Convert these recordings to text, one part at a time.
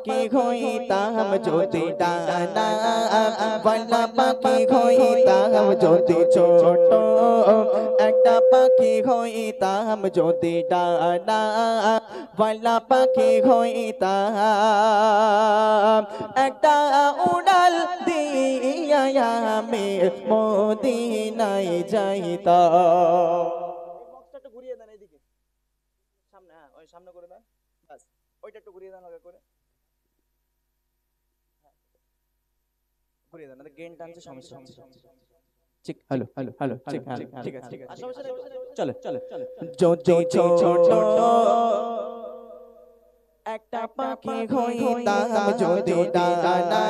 পাখি হইতাম যদি ডানা বালা পাখি হইতাম যদি ছোট একটা পাখি হইতাম যদি ডানা বালা পাখি হইতাম একটা উড়াল দিয়া আমি মদিনায় যাইতাম। ঘুরিয়ে দেন এদিকে সামনে হ্যাঁ ওই সামনে করে দেন। বাস ওইটা একটু ঘুরিয়ে দেন আগে করে। ঘুরিয়ে দেন গেন টানছে সমস্যা হচ্ছে। ঠিক হ্যালো হ্যালো হ্যালো ঠিক ঠিক আছে ঠিক আছে। চলো চলো একটা পাখি হইতাম যদি ডানা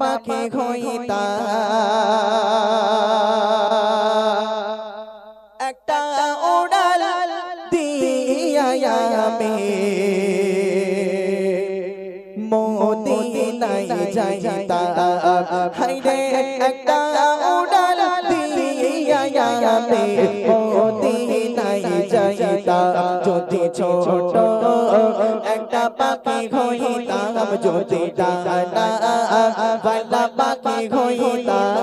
পাখি হইতাম একটা উড়াল দিয়া আমি মদিনায় যাইতাম হাইরে একটা উড়াল দিয়া আমি যাইতাম যদি ছোট একটা পাখি হইতাম যদি ডানা বালা পাখি হইতাম।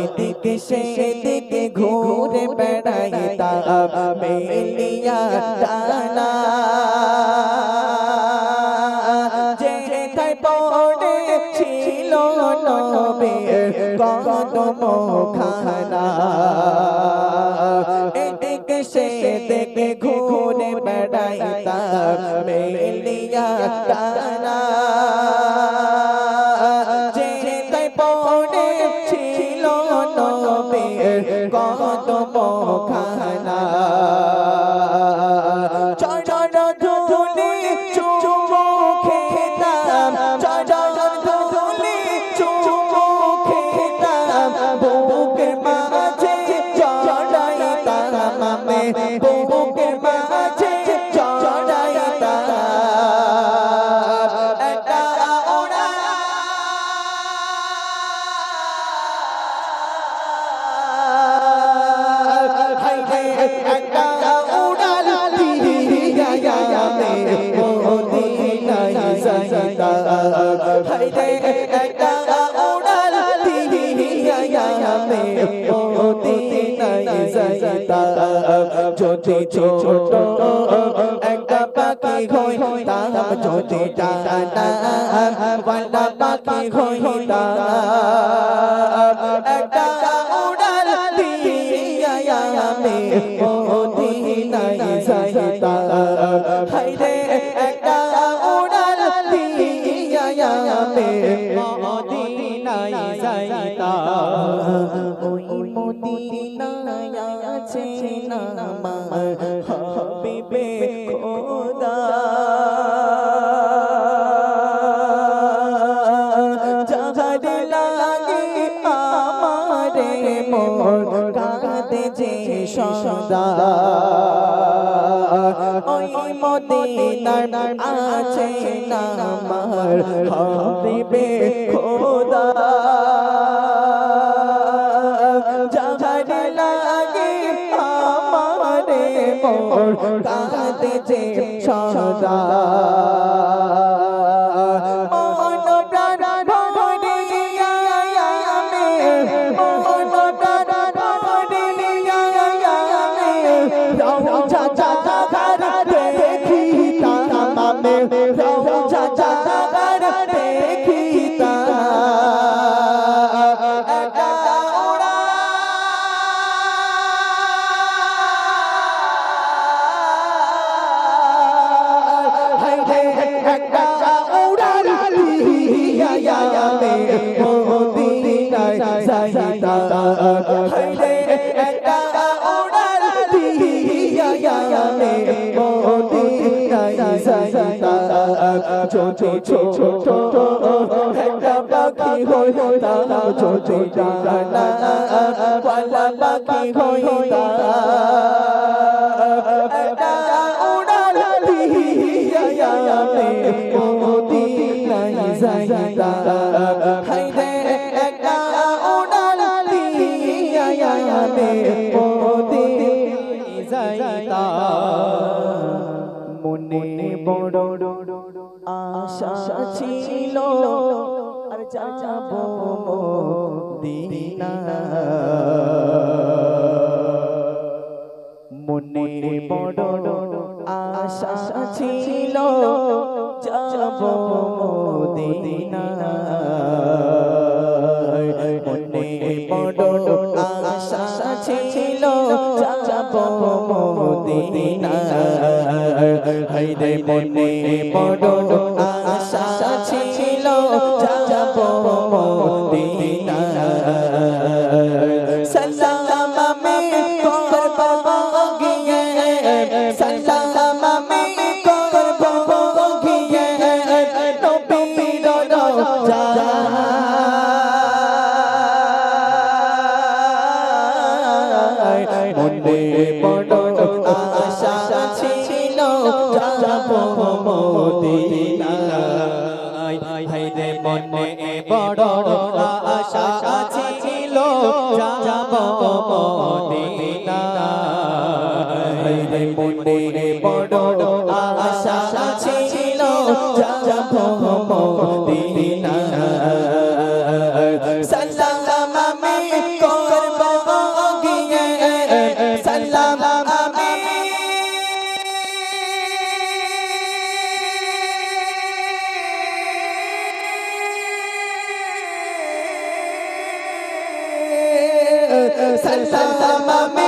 এদিকে সেদিকে ঘুরে বেড়াইতাম মেলিয়া টানা যেথায় পড়ে ছিল নবীর কদম খানা এদিকে সেদিকে ঘুরে বেড়াইতাম মেলিয়া টানা বুকের মাঝে চড়াইতাম একটা ছোট একটা পাখি হইতাম যে সদা ওই মদিনার আছে নামার হাবিবে খোদা আমারে মোর কাঁদে যে সদা একটা উড়াল দিয়া মে মদিনায় সাহিতা হাইরে একটা উড়াল দিয়া মে মদিনায় সাহিতা ছোট ছোট ছোট একটা পাখি হইতা ছোট ছোট পাখি হইতা মদিনায় যাইতা। হাইরে একটা উড়াল দিয়া আমি মদিনায় যাইতা। মনে বড় আশা ছিল আর মনে বড় আশা ছিল যাব দিনা মনে বড় আশা ছিল যাব দিনা হাইরে মনে বড় মনে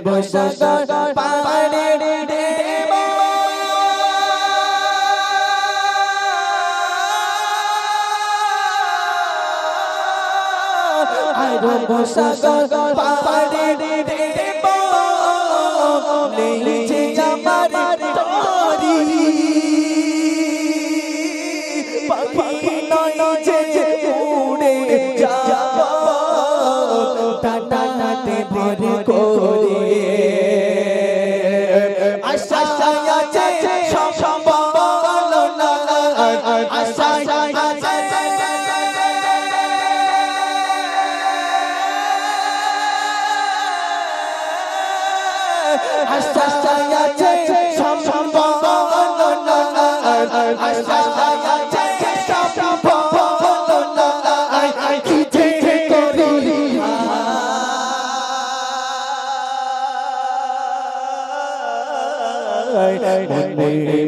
সাগর পাড়ে দেব আরব সাগর পাড়ে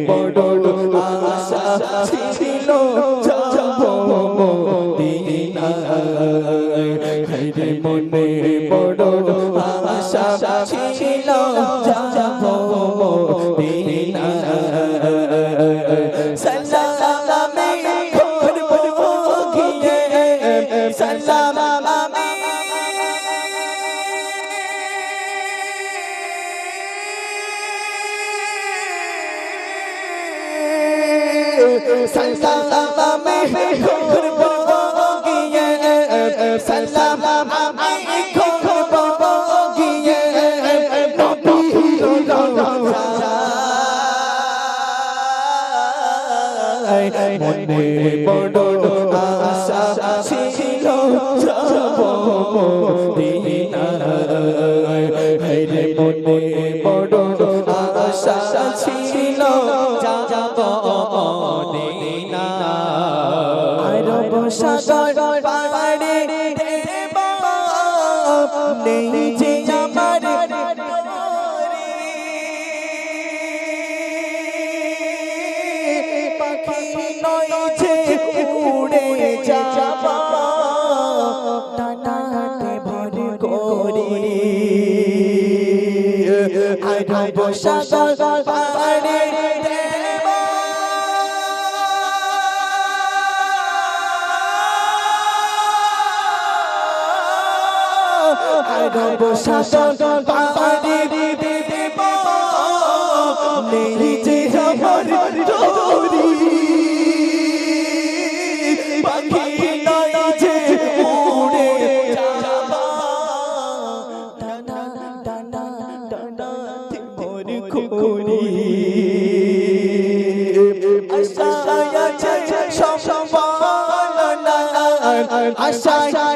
বড় আশা ছিল যাব। সালাম ঘুরব গিয়ে সালাম আমি ঘুরব গিয়ে নবীর মনে বড় আশা ছিল যাব মদিনা রে সাগর পাড়ে নেই যে আমার পাখি নয় যে উড়ে যাব টানাতে ভর করি। আরব সাগর আরব সাগর পাড়ে দেব নেই যে আমার ডোরি পাখি নয় যে উড়ে যাবা টানা টানা টানা মোর খুরি আশায় আছে সম্ভাবনা আশায়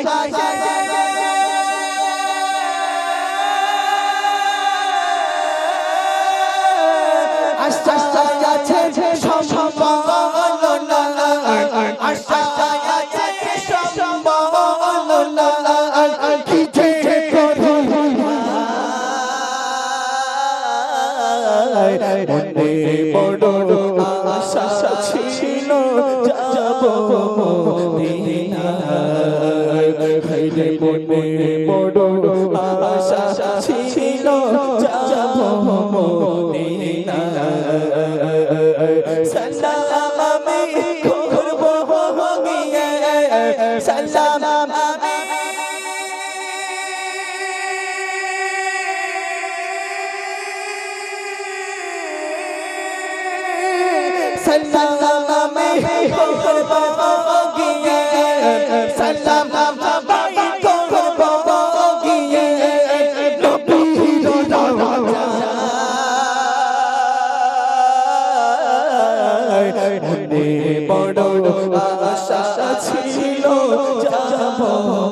করি মনে বড় আশা ছিল যাব মনে বড় সাল্লাম سلام سلام বড় আশা ছিল 자, 자, 자,